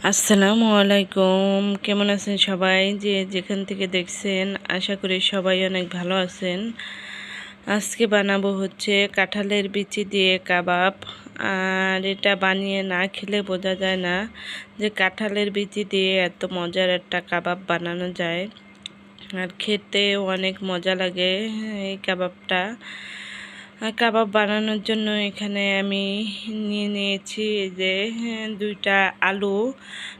আসসালামু আলাইকুম। কেমন আছেন সবাই? যে যেখান থেকে দেখছেন, আশা করি সবাই অনেক ভালো আছেন। আজকে বানাবো হচ্ছে কাঁঠালের বিচি দিয়ে কাবাব। আর এটা বানিয়ে না খেলে বোঝা যায় না যে কাঁঠালের বিচি দিয়ে এত মজার একটা কাবাব বানানো যায়। আর খেতে অনেক মজা লাগে এই কাবাবটা। কাবাব বানানোর জন্য এখানে আমি নিয়ে নিয়েছি যে হ্যাঁ, দুইটা আলু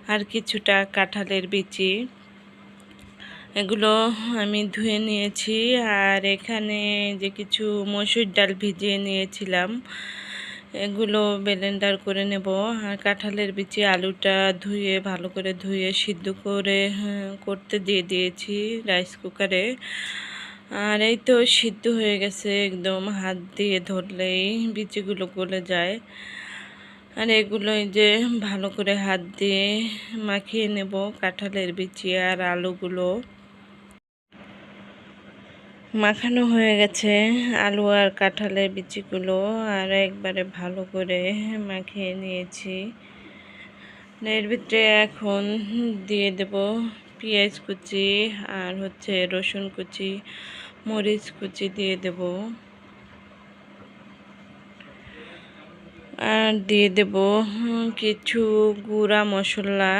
আর কিছুটা কাঁঠালের বিচি। এগুলো আমি ধুয়ে নিয়েছি আর এখানে যে কিছু মসুর ডাল ভিজিয়ে নিয়েছিলাম এগুলো ব্লেন্ডার করে নেব। আর কাঁঠালের বিচি আলুটা ধুয়ে ভালো করে ধুয়ে সিদ্ধ করে হ্যাঁ, করতে দিয়ে দিয়েছি রাইস কুকারে। আর এই তো সিদ্ধ হয়ে গেছে একদম, হাত দিয়ে ধরলেই বিচিগুলো গলে যায়। আর এগুলো যে ভালো করে হাত দিয়ে মাখিয়ে নেব কাঁঠালের বিচি আর আলুগুলো। মাখানো হয়ে গেছে আলু আর কাঁঠালের বিচিগুলো, আর একবারে ভালো করে মাখিয়ে নিয়েছি। এর ভিতরে এখন দিয়ে দেব পেঁয়াজ কুচি আর হচ্ছে রসুন কুচি। মরিচ কুচি দিয়ে দেব। আর দিয়ে দেব কিছু গুঁড়া মশলা।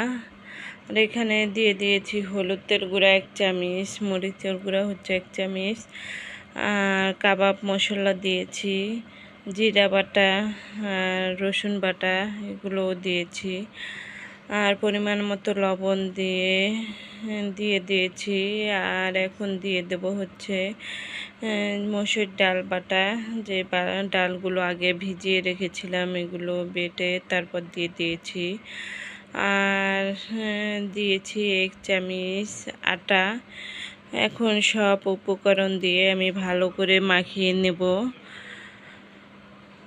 আর এখানে দিয়ে দিয়েছি হলুদের গুঁড়া এক চামিচ, মরিচের গুঁড়া হচ্ছে এক চামিচ। আর কাবাব মশলা দিয়েছি, জিরা বাটা, আর রসুন বাটা, এগুলোও দিয়েছি। আর পরিমাণ মতো লবণ দিয়ে দিয়ে দিয়েছি। আর এখন দিয়ে দেব হচ্ছে মসুর ডাল বাটা, যে ডালগুলো আগে ভিজিয়ে রেখেছিলাম এগুলো বেটে তারপর দিয়ে দিয়েছি। আর দিয়েছি এক চামিচ আটা। এখন সব উপকরণ দিয়ে আমি ভালো করে মাখিয়ে নেব।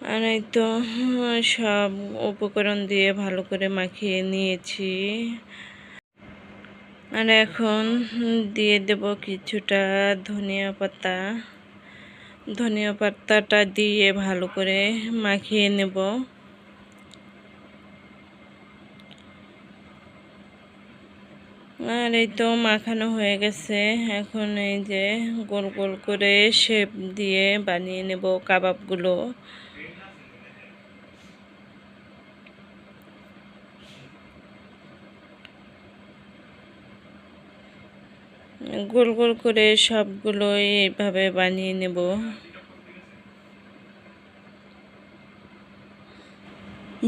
আর এই তো সব উপকরণ দিয়ে ভালো করে মাখিয়ে নিয়েছি। আর এখন দিয়ে দেব কিছুটা ধনিয়া পাতা। ধনিয়া পাতাটা দিয়ে ভালো করে মাখিয়ে নেব। আর এই তো মাখানো হয়ে গেছে। এখন এই যে গোল গোল করে শেপ দিয়ে বানিয়ে নেব কাবাবগুলো। গোল গোল করে সবগুলো এইভাবে বানিয়ে নেব।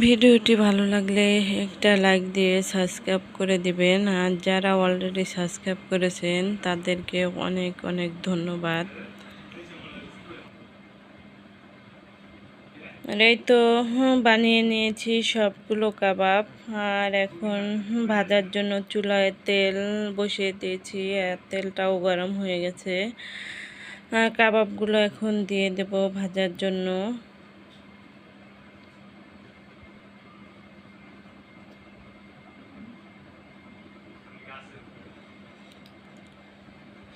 ভিডিওটি ভালো লাগলে একটা লাইক দিয়ে সাবস্ক্রাইব করে দিবেন। আর যারা অলরেডি সাবস্ক্রাইব করেছেন, তাদেরকে অনেক অনেক ধন্যবাদ। আর এই তো বানিয়ে নিয়েছি সবগুলো কাবাব। আর এখন ভাজার জন্য চুলায় তেল বসিয়ে দিয়েছি, আর তেলটাও গরম হয়ে গেছে। কাবাবগুলো এখন দিয়ে দেব ভাজার জন্য।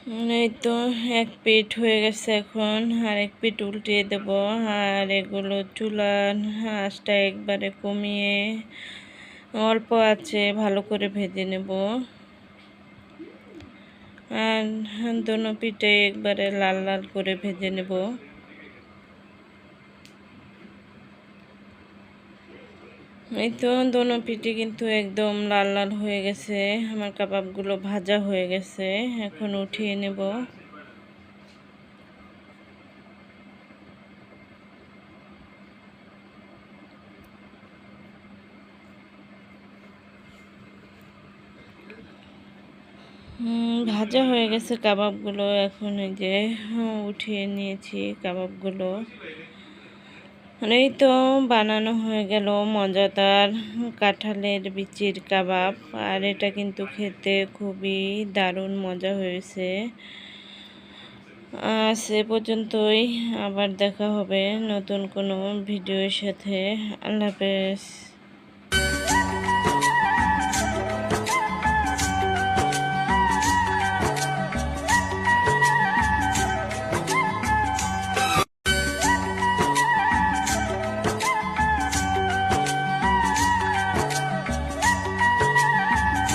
এই তো এক পিঠ হয়ে গেছে এখন, আর এক পিঠ উল্টিয়ে দেব, আর এগুলো চুলার আঁচটা একবারে কমিয়ে অল্প আছে ভালো করে ভেজে নেব। আর দোনো পিঠে একবারে লাল লাল করে ভেজে নেব। এই তো দোনো পিঠে কিন্তু একদম লাল লাল হয়ে গেছে। আমার কাবাবগুলো ভাজা হয়ে গেছে। এখন উঠিয়ে নেব। ভাজা হয়ে গেছে কাবাবগুলো। এখন এই যে উঠিয়ে নিয়েছি কাবাবগুলো। এই তো বানানো হয়ে গেল মজাদার কাঁঠালের বিচির কাবাব। আর এটা কিন্তু খেতে খুবই দারুণ মজা হয়েছে। সে পর্যন্তই, আবার দেখা হবে নতুন কোনো ভিডিওর সাথে। আল্লাহ হাফেজ।